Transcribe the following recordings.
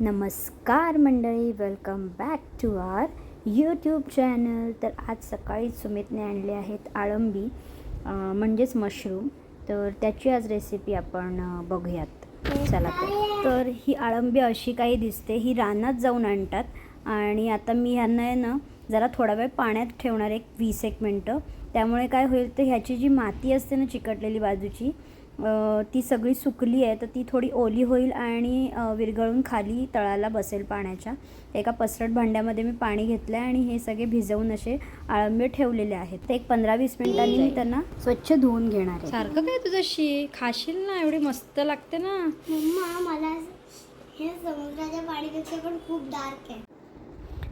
नमस्कार मंडळी welcome back to our YouTube channel तर आज सकाळी सुमितने आणले आहेत आळंबी म्हणजेच मशरूम तर त्याची आज रेसिपी आपण बघूयात. चला तर. तर ही आळंबी अशी काही दिसते ही रानात जाऊन आणतात. आणि आता मी ह्यांना आहे ना जरा थोडा वेळ पाण्यात ठेवणार एक वीस एक मिनटं. त्यामुळे काय होईल तर ह्याची जी माती असते ना चिकटलेली बाजूची ती सगळी सुकली आहे तर ती थोडी ओली होईल आणि विरघळून खाली तळाला बसेल पाण्याच्या. एका पसरट भांड्यामध्ये मी पाणी घेतलं आहे आणि हे सगळे भिजवून असे आळंबे ठेवलेले आहेत. ते एक पंधरा वीस मिनिटांनी मी त्यांना स्वच्छ धुवून घेणार आहे. सारखं काय तुझ्याशी? खाशील ना एवढी मस्त लागते ना. मम्मा मला हे समुद्राच्या पाणीपेक्षा पण खूप डार्क आहे.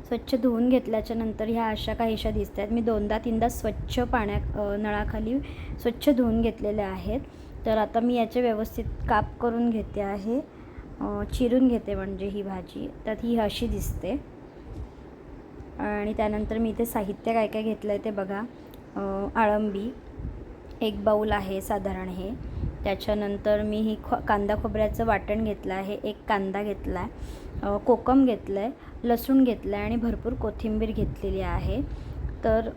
स्वच्छ धुवून घेतल्याच्या नंतर ह्या अशा काहीशा दिसत आहेत मी दोनदा तीनदा स्वच्छ पाण्यात अ, नळाखाली स्वच्छ धुवून घेतलेल्या आहेत. तर आता मी याचे व्यवस्थित काप करून घेते आहे. चिरून घेते म्हणजे ही भाजी. तर ही अशी दिसते. आणि त्यानंतर मी इथे साहित्य काय काय घेतलं आहे ते बघा. आळंबी एक बाऊल आहे साधारण हे. त्याच्यानंतर मी ही खो कांदा खोबऱ्याचं वाटण घेतलं आहे. एक कांदा घेतला आहे कोकम घेतलं आहे लसूण घेतलं आहे आणि भरपूर कोथिंबीर घेतलेली आहे. तर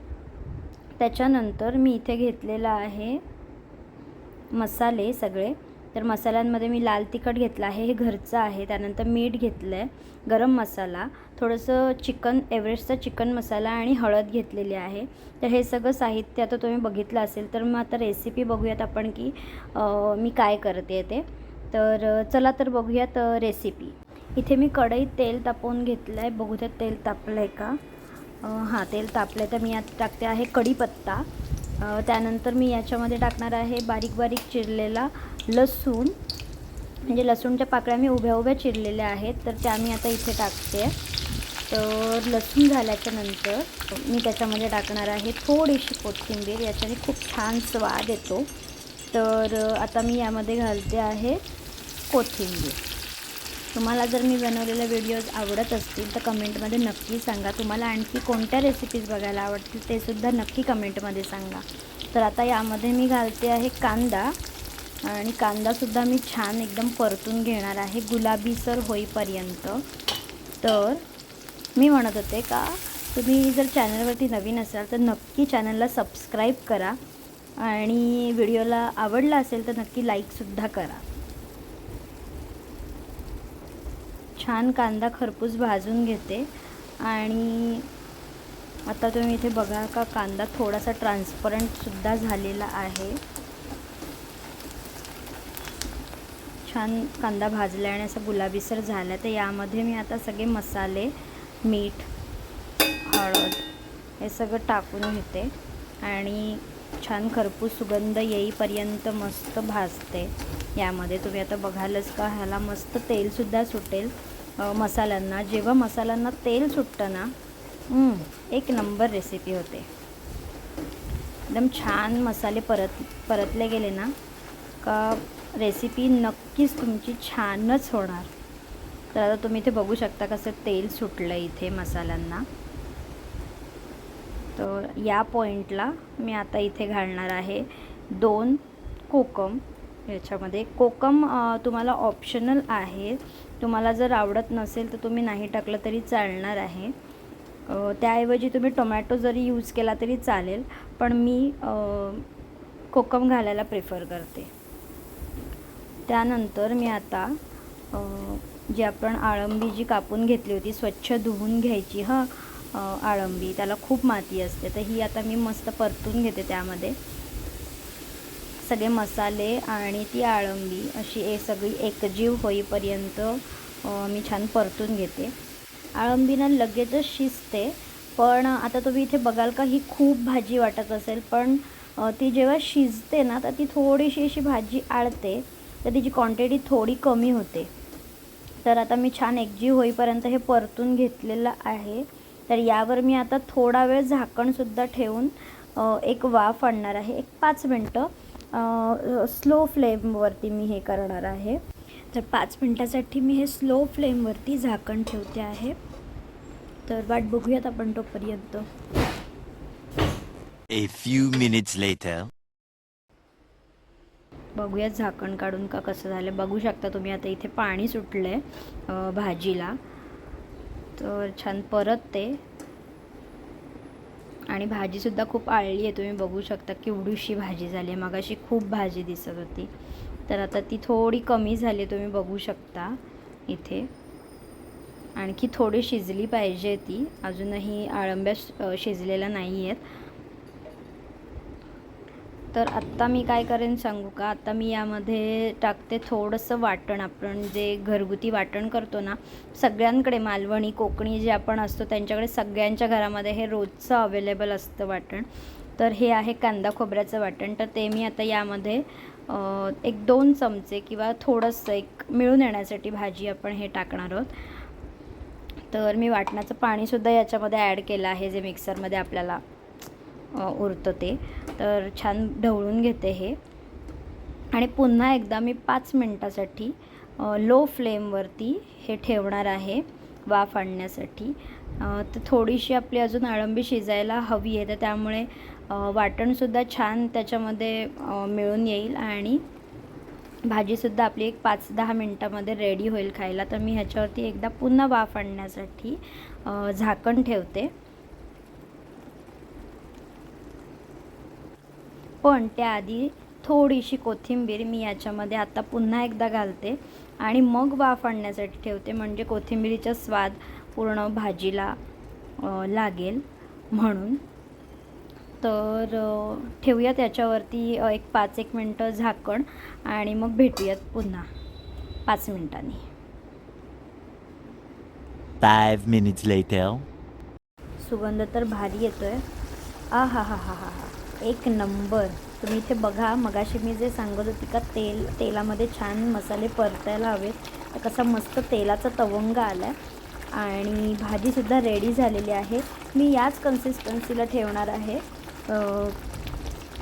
त्याच्यानंतर मी इथे घेतलेलं आहे मसाले सगळे. तर मसाल्यांमध्ये मी लाल तिखट घेतलं आहे हे घरचं आहे. त्यानंतर मीठ घेतलं आहे गरम मसाला. थोडंसं चिकन एव्हरेस्टचा चिकन मसाला आणि हळद घेतलेली आहे. तर हे सगळं साहित्य आता तुम्ही बघितलं असेल तर मग आता रेसिपी बघूयात आपण की मी काय करते ते. तर चला तर बघूयात रेसिपी इथे मी कढईत तेल तापवून घेतलं आहे बघू त्यात तेल तापलं आहे का हां तेल तापलं आहे तर मी आता टाकते आहे कढीपत्ता. त्यानंतर मी याच्यामध्ये टाकणार आहे बारीक बारीक चिरलेला लसूण. म्हणजे लसूणच्या पाकळ्या मी उभ्या उभ्या चिरलेल्या आहेत तर त्या मी आता इथे टाकते. तर लसूण झाल्याच्यानंतर मी त्याच्यामध्ये टाकणार आहे थोडीशी कोथिंबीर याच्याने खूप छान स्वाद येतो. तर आता मी यामध्ये घालते आहे कोथिंबीर. तुम्हाला जर मी बनवलेले व्हिडिओज आवडत असतील तर कमेंटमध्ये नक्की सांगा. तुम्हाला आणखी कोणत्या रेसिपीज बघायला आवडतील ते सुद्धा नक्की कमेंटमध्ये सांगा. तर आता यामध्ये मी घालते आहे कांदा आणि कांदासुद्धा मी छान एकदम परतून घेणार आहे. गुलाबीसर होईपर्यंत. तर मी म्हणत होते का तुम्ही जर चॅनलवरती नवीन असाल तर नक्की चॅनलला सबस्क्राईब करा आणि व्हिडिओला आवडला असेल तर नक्की लाईकसुद्धा करा. छान कांदा खरपूस भाजून घेते. आणि आता तुम्ही इथे बघा का कांदा थोडासा ट्रान्सपरंटसुद्धा झालेला आहे. छान कांदा भाजला आणि असा गुलाबीसर झाला. तर यामध्ये मी आता सगळे मसाले मीठ हळद हे सगळं टाकून घेते. आणि छान खरपूस सुगंध येईपर्यंत मस्त भाजते. यामध्ये तुम्ही आता बघालच का ह्याला मस्त तेलसुद्धा सुटेल. मसाल्यांना जेव्हा मसाल्यांना तेल सुटतं ना एक नंबर रेसिपी होते. एकदम छान मसाले परत परतले गेले ना का रेसिपी नक्कीच तुमची छानच होणार. तर आता तुम्ही इथे बघू शकता कसं तेल सुटलं इथे मसाल्यांना. तर या पॉईंटला मी आता इथे घालणार आहे दोन कोकम. याच्यामध्ये. कोकम तुम्हाला ऑप्शनल आहे. तुम्हाला जर आवडत नसेल तर तुम्ही नाही टाकलं तरी चालणार आहे. त्याऐवजी तुम्ही टोमॅटो जरी यूज केला तरी चालेल पण मी कोकम घालायला प्रिफर करते. त्यानंतर मी आता जी आपण आळंबी जी कापून घेतली होती स्वच्छ धुवून घ्यायची हं आळंबी त्याला खूप माती असते. तर ही आता मी मस्त परतून घेते त्यामध्ये. सगळे मसाले आणि ती आळंबी अशी ए सगळी एकजीव होईपर्यंत मी छान परतून घेते. आळंबी ना लगेचच शिजते पण आता तुम्ही इथे बघाल का ही खूप भाजी वाटत असेल पण ती जेव्हा शिजते ना तर ती थोडीशी अशी भाजी आळते तर तिची क्वांटिटी थोडी कमी होते. तर आता मी छान एकजीव होईपर्यंत हे परतून घेतलेलं आहे. तर यावर मी आता थोडा वेळ झाकणसुद्धा ठेवून एक वाफ आणणार आहे. एक पाच मिनटं. स्लो फ्लेमवरती मी हे करणार आहे. तर पाच मिनटासाठी मी हे स्लो फ्लेमवरती झाकण ठेवते आहे. तर वाट बघूयात आपण तोपर्यंत. A few minutes later. बघूया झाकण काढून का कसं झालं बघू शकता तुम्ही आता इथे पाणी सुटलं आहे भाजीला. तर छान परत ते आणि भाजीसुद्धा खूप आळली आहे. तुम्ही बघू शकता केवढीशी भाजी झाली आहे. मगाशी खूप भाजी दिसत होती. तर आता ती थोडी कमी झाली तुम्ही बघू शकता इथे. आणखी थोडी शिजली पाहिजे ती. अजूनही आळंब्या शिजलेल्या नाही आहेत तर आत्ता मी काय करेन सांगू का? आता मी यामध्ये टाकते थोडंसं वाटण आपण जे घरगुती वाटण करतो ना सगळ्यांकडे मालवणी कोकणी जे आपण असतो त्यांच्याकडे सगळ्यांच्या घरामध्ये हे रोजचं अवेलेबल असतं वाटण. तर हे आहे कांदा खोबऱ्याचं वाटण. तर ते मी आता यामध्ये एक दोन चमचे किंवा थोडंसं एक मिळून येण्यासाठी भाजी आपण हे टाकणार आहोत. तर मी वाटणाचं पाणीसुद्धा याच्यामध्ये ॲड केलं आहे जे मिक्सरमध्ये आपल्याला. उरतं ते. तर छान ढवळून घेते हे. आणि पुन्हा एकदा मी पाच मिनटासाठी लो फ्लेमवरती हे ठेवणार आहे वाफ आणण्यासाठी. तर थोडीशी आपली अजून अळंबी शिजायला हवी आहे तर त्यामुळे वाटणसुद्धा छान त्याच्यामध्ये मिळून येईल आणि भाजीसुद्धा आपली एक पाच दहा मिनटामध्ये रेडी होईल खायला. तर मी ह्याच्यावरती एकदा पुन्हा वाफ आणण्यासाठी झाकण ठेवते. पण त्याआधी थोडीशी कोथिंबीर मी याच्यामध्ये आता पुन्हा एकदा घालते आणि मग वाफ आणण्यासाठी ठेवते म्हणजे कोथिंबीरीचा स्वाद पूर्ण भाजीला लागेल. म्हणून तर अ, ठेवूया त्याच्यावरती अ, एक पाच एक मिनटं झाकण आणि मग भेटूयात पुन्हा. पाच मिनटांनी. Five minutes later. सुगंध तर भारी येतोय. आ हा हा हा हा हा. एक नंबर. तुम्ही इथे बघा मगाशी मी जे सांगत होती का तेल तेलामध्ये छान मसाले परतायला हवेत. तर कसा मस्त तेलाचा तवंग आला आहे आणि भाजीसुद्धा रेडी झालेली आहे. मी याच कन्सिस्टन्सीला ठेवणार आहे.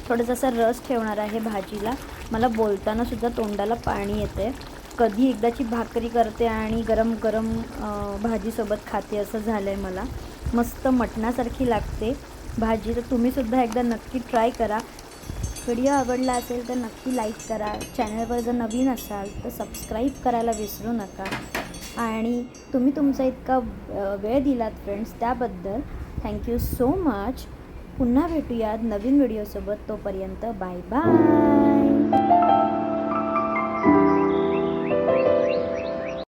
थोडंसं असं रस ठेवणार आहे भाजीला मला बोलतानासुद्धा तोंडाला पाणी येते कधी एकदाची भाकरी करते आणि गरम गरम भाजीसोबत खाते असं झालं आहे मला. मस्त मटणासारखी लागते. भाजी तर तुम्हीसुद्धा एकदा नक्की ट्राय करा. व्हिडिओ आवडला असेल तर नक्की लाईक करा. चॅनलवर जर नवीन असाल तर सबस्क्राईब करायला विसरू नका. आणि तुम्ही तुमचा इतका वेळ दिलात फ्रेंड्स त्याबद्दल थँक्यू सो मच पुन्हा भेटूयात नवीन व्हिडिओसोबत तोपर्यंत बाय बाय